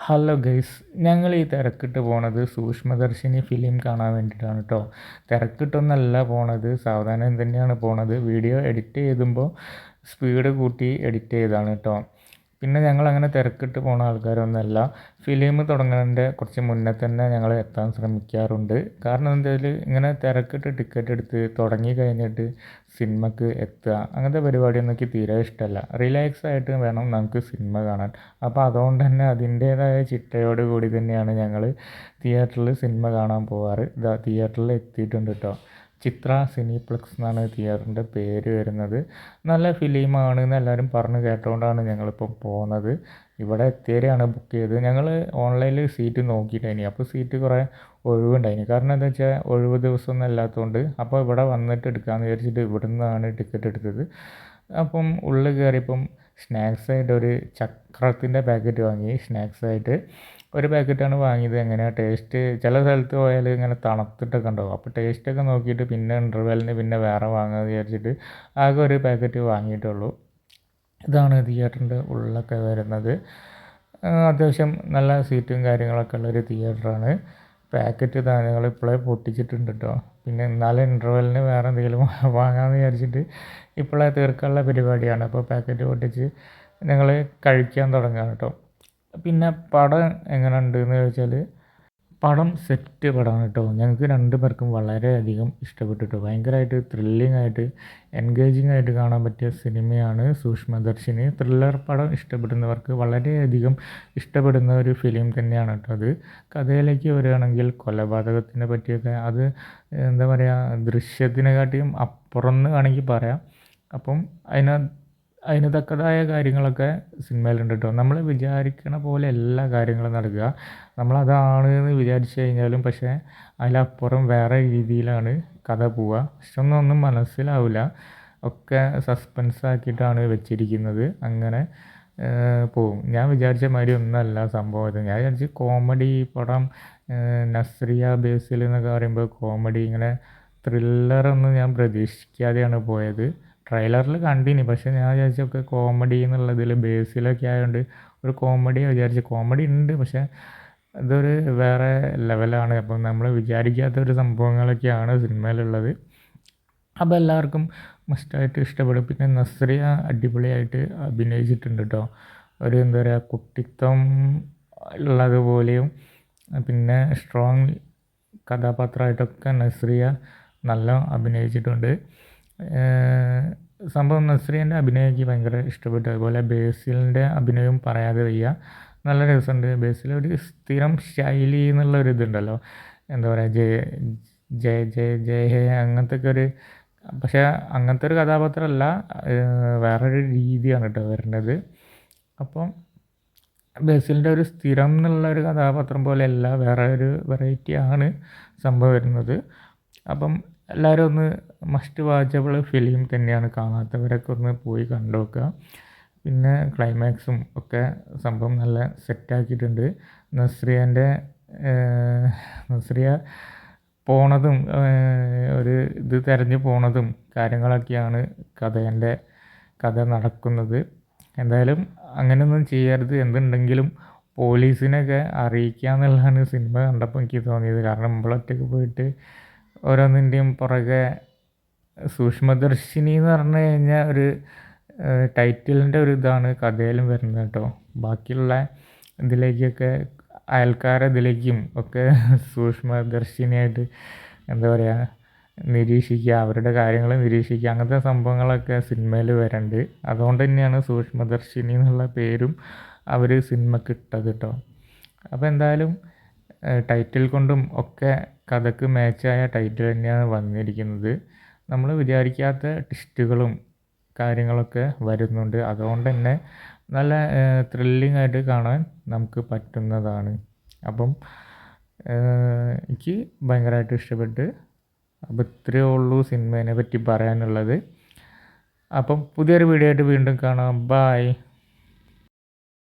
Hello guys ഞങ്ങൾ ഈ തിരക്കിട്ട് പോണത് സൂക്ഷ്മദർശിനി ഫിലിം കാണാൻ വേണ്ടിയിട്ടാണ് കേട്ടോ തിരക്കിട്ടൊന്നല്ല പോണത് സാവധാനം തന്നെയാണ് പോണത്. വീഡിയോ എഡിറ്റ് ചെയ്തുമ്പോൾ സ്പീഡ് കൂട്ടി എഡിറ്റ് ചെയ്താണ് കേട്ടോ പിന്നെ ഞങ്ങൾ അങ്ങനെ തിരക്കിട്ട് പോണ ആൾക്കാരൊന്നുമല്ല. ഫിലിം തുടങ്ങുന്നതിന്റെ കുറച്ച് മുന്നേ തന്നെ ഞങ്ങൾ എത്താൻ ശ്രമിക്കാറുണ്ട്. കാരണം എന്താ വെച്ചാൽ ഇങ്ങനെ തിരക്കിട്ട് ടിക്കറ്റ് എടുത്ത് തുടങ്ങി കഴിഞ്ഞിട്ട് സിനിമക്ക് എത്തുക അങ്ങനത്തെ പരിപാടിയൊന്നും എനിക്ക് തീരെ ഇഷ്ടമല്ല. റിലാക്സ് ആയിട്ട് വേണം നമുക്ക് സിനിമ കാണാൻ. അപ്പോൾ അതുകൊണ്ട് തന്നെ അതിന്റേതായ ചിട്ടയോട് കൂടി തന്നെയാണ് ഞങ്ങൾ തിയേറ്ററിൽ സിനിമ കാണാൻ പോവാറ്. ഇതാ തിയേറ്ററിൽ എത്തിയിട്ടുണ്ട് കേട്ടോ ചിത്ര സിനിപ്ലക്സ് എന്നാണ് തിയേറ്ററിന്റെ പേര് വരുന്നത്. നല്ല ഫിലിമാണ് എന്ന് എല്ലാവരും പറഞ്ഞ് കേട്ടുകൊണ്ടാണ് ഞങ്ങളിപ്പോൾ പോകുന്നത് ഇവിടെ എത്തിയവരെയാണ് ബുക്ക് ചെയ്തത്. ഞങ്ങൾ ഓൺലൈനിൽ സീറ്റ് നോക്കിയിട്ടായിനി അപ്പോൾ സീറ്റ് കുറേ ഒഴിവുണ്ടായിനി. കാരണം എന്താ വെച്ചാൽ ഒഴിവ് ദിവസമൊന്നും അല്ലാത്തതുകൊണ്ട് അപ്പോൾ ഇവിടെ വന്നിട്ട് എടുക്കാമെന്ന് വിചാരിച്ചിട്ട് ഇവിടെ നിന്നാണ് ടിക്കറ്റ് എടുത്തത്. അപ്പം ഉള്ളിൽ കയറിയപ്പം സ്നാക്സ് ആയിട്ട് ഒരു ചക്രത്തിന്റെ പാക്കറ്റ് വാങ്ങി. സ്നാക്സ് ആയിട്ട് ഒരു പാക്കറ്റാണ് വാങ്ങിയത്. എങ്ങനെയാണ് ടേസ്റ്റ് ചില സ്ഥലത്ത് പോയാൽ ഇങ്ങനെ തണുത്തിട്ടൊക്കെ ഉണ്ടാവും. അപ്പോൾ ടേസ്റ്റൊക്കെ നോക്കിയിട്ട് പിന്നെ ഇന്റർവെല്ലിന് പിന്നെ വേറെ വാങ്ങാമെന്ന് വിചാരിച്ചിട്ട് ആകെ ഒരു പാക്കറ്റ് വാങ്ങിയിട്ടുള്ളൂ. ഇതാണ് തിയേറ്ററിന്റെ ഉള്ളിലൊക്കെ വരുന്നത്. അത്യാവശ്യം നല്ല സീറ്റും കാര്യങ്ങളൊക്കെ ഉള്ളൊരു തിയേറ്ററാണ് പാക്കറ്റ് ഇതാ ഞങ്ങൾ ഇപ്പോഴേ പൊട്ടിച്ചിട്ടുണ്ട് കേട്ടോ പിന്നെ എന്നാലും ഇന്റർവെല്ലിന് വേറെ എന്തെങ്കിലും വാങ്ങാമെന്ന് വിചാരിച്ചിട്ട് ഇപ്പോഴേ തീർക്കാനുള്ള പരിപാടിയാണ്. അപ്പോൾ പാക്കറ്റ് പൊട്ടിച്ച് ഞങ്ങൾ കഴിക്കാൻ തുടങ്ങുക കേട്ടോ പിന്നെ പടം എങ്ങനെ ഉണ്ട് എന്ന് ചോദിച്ചാൽ പടം സെറ്റ് പടമാണ് കേട്ടോ. ഞങ്ങൾക്ക് രണ്ട് പേർക്കും വളരെയധികം ഇഷ്ടപ്പെട്ടിട്ടു. ഭയങ്കരമായിട്ട് ത്രില്ലിംഗ് ആയിട്ട് എൻഗേജിങ് ആയിട്ട് കാണാൻ പറ്റിയ സിനിമയാണ് സൂക്ഷ്മദർശിനി ത്രില്ലർ പടം ഇഷ്ടപ്പെടുന്നവർക്ക് വളരെയധികം ഇഷ്ടപ്പെടുന്ന ഒരു ഫിലിം തന്നെയാണ് കേട്ടോ അത്. കഥയിലേക്ക് വരികയാണെങ്കിൽ കൊലപാതകത്തിനെ പറ്റിയൊക്കെ അത് എന്താ പറയുക ദൃശ്യത്തിനെക്കാട്ടിയും അപ്പുറം എന്ന് വേണമെങ്കിൽ പറയാം. അപ്പം അതിന് അതിന് തക്കതായ കാര്യങ്ങളൊക്കെ സിനിമയിലുണ്ട് കേട്ടോ നമ്മൾ വിചാരിക്കണ പോലെ എല്ലാ കാര്യങ്ങളും നടക്കുക. നമ്മളതാണ് എന്ന് വിചാരിച്ചു കഴിഞ്ഞാലും പക്ഷേ അതിലപ്പുറം വേറെ രീതിയിലാണ് കഥ പോവുക. പക്ഷെ ഒന്നും മനസ്സിലാവില്ല. ഒക്കെ സസ്പെൻസ് ആക്കിയിട്ടാണ് വെച്ചിരിക്കുന്നത്. അങ്ങനെ പോവും. ഞാൻ വിചാരിച്ച മാതിരി ഒന്നല്ല സംഭവം ഇത് ഞാൻ വിചാരിച്ച് കോമഡി പടം നസ്രിയ ബേസിൽ എന്നൊക്കെ പറയുമ്പോൾ കോമഡി ഇങ്ങനെ ത്രില്ലറൊന്നും ഞാൻ പ്രതീക്ഷിക്കാതെയാണ് പോയത്. ട്രെയിലറിൽ കണ്ടിനി. പക്ഷേ ഞാൻ വിചാരിച്ചൊക്കെ കോമഡി എന്നുള്ളതിൽ ബേസിലൊക്കെ ആയതുകൊണ്ട് ഒരു കോമഡി വിചാരിച്ചു. കോമഡി ഉണ്ട് പക്ഷേ ഇതൊരു വേറെ ലെവലാണ് അപ്പം നമ്മൾ വിചാരിക്കാത്ത ഒരു സംഭവങ്ങളൊക്കെയാണ് സിനിമയിലുള്ളത്. അപ്പോൾ എല്ലാവർക്കും മസ്റ്റായിട്ട് ഇഷ്ടപ്പെടും. പിന്നെ നസ്രിയ അടിപൊളിയായിട്ട് അഭിനയിച്ചിട്ടുണ്ട് കേട്ടോ ഒരു എന്താ പറയുക കുട്ടിത്വം ഉള്ളതുപോലെയും പിന്നെ സ്ട്രോങ് കഥാപാത്രമായിട്ടൊക്കെ നസ്രിയ നല്ല അഭിനയിച്ചിട്ടുണ്ട്. സംഭവം നസ്രിയന്റെ അഭിനയം എനിക്ക് ഭയങ്കര ഇഷ്ടപ്പെട്ടു. അതുപോലെ ബേസിലിന്റെ അഭിനയവും പറയാതെ വയ്യ. നല്ല രസമുണ്ട്. ബേസിൽ ഒരു സ്ഥിരം ശൈലി എന്നുള്ള ഒരു ഇതുണ്ടല്ലോ. എന്താ പറയുക ജയ ജയ ജയ ജയ ഹേ അങ്ങനത്തെ ഒക്കെ ഒരു പക്ഷേ അങ്ങനത്തെ ഒരു കഥാപാത്രമല്ല വേറൊരു രീതിയാണ് കേട്ടോ വരേണ്ടത് അപ്പം ബേസിലിന്റെ ഒരു സ്ഥിരം എന്നുള്ള ഒരു കഥാപാത്രം പോലെയല്ല വേറെ ഒരു വെറൈറ്റി ആണ് സംഭവം വരുന്നത്. അപ്പം എല്ലാവരും ഒന്ന് മസ്റ്റ് വാച്ചബിൾ ഫിലിം തന്നെയാണ് കാണാത്തവരൊക്കെ ഒന്ന് പോയി കണ്ടു നോക്കുക പിന്നെ ക്ലൈമാക്സും ഒക്കെ സംഭവം നല്ല സെറ്റാക്കിയിട്ടുണ്ട് നസ്രിയന്റെ നസ്രിയ പോണതും ഒരു ഇത് തിരഞ്ഞു പോണതും കാര്യങ്ങളൊക്കെയാണ് കഥേന്റെ കഥ നടക്കുന്നത്. എന്തായാലും അങ്ങനെയൊന്നും ചെയ്യരുത്. എന്തുണ്ടെങ്കിലും പോലീസിനെയൊക്കെ അറിയിക്കുക എന്നുള്ളതാണ് സിനിമ കണ്ടപ്പോൾ എനിക്ക് തോന്നിയത്. കാരണം നമ്മളൊറ്റയ്ക്ക് പോയിട്ട് ഓരോന്നിന്റെയും പുറകെ സൂക്ഷ്മദർശിനി എന്ന് പറഞ്ഞു കഴിഞ്ഞാൽ ഒരു ടൈറ്റിലിന്റെ ഒരു ഇതാണ് കഥയിലും വരുന്നത് കേട്ടോ. ബാക്കിയുള്ള ഇതിലേക്കൊക്കെ അയൽക്കാരെ ഇതിലേക്കും ഒക്കെ സൂക്ഷ്മദർശിനിയായിട്ട് എന്താ പറയുക നിരീക്ഷിക്കുക അവരുടെ കാര്യങ്ങൾ നിരീക്ഷിക്കുക അങ്ങനത്തെ സംഭവങ്ങളൊക്കെ സിനിമയിൽ വരണ്ട്. അതുകൊണ്ട് തന്നെയാണ് സൂക്ഷ്മദർശിനി എന്നുള്ള പേരും അവർ സിനിമക്ക് ഇട്ടത് കേട്ടോ. അപ്പോൾ എന്തായാലും ടൈറ്റിൽ കൊണ്ടും ഒക്കെ കഥക്ക് മാച്ചായ ടൈറ്റിൽ തന്നെയാണ് വന്നിരിക്കുന്നത്. നമ്മൾ വിചാരിക്കാത്ത ട്വിസ്റ്റുകളും കാര്യങ്ങളൊക്കെ വരുന്നുണ്ട്. അതുകൊണ്ട് തന്നെ നല്ല ത്രില്ലിംഗ് ആയിട്ട് കാണാൻ നമുക്ക് പറ്റുന്നതാണ്. അപ്പം എനിക്ക് ഭയങ്കരമായിട്ട് ഇഷ്ടപ്പെട്ട്. അപ്പം ഇത്രയേ ഉള്ളൂ സിനിമേനെ പറ്റി പറയാനുള്ളത്. അപ്പം പുതിയൊരു വീഡിയോ ആയിട്ട് വീണ്ടും കാണാം. ബായ്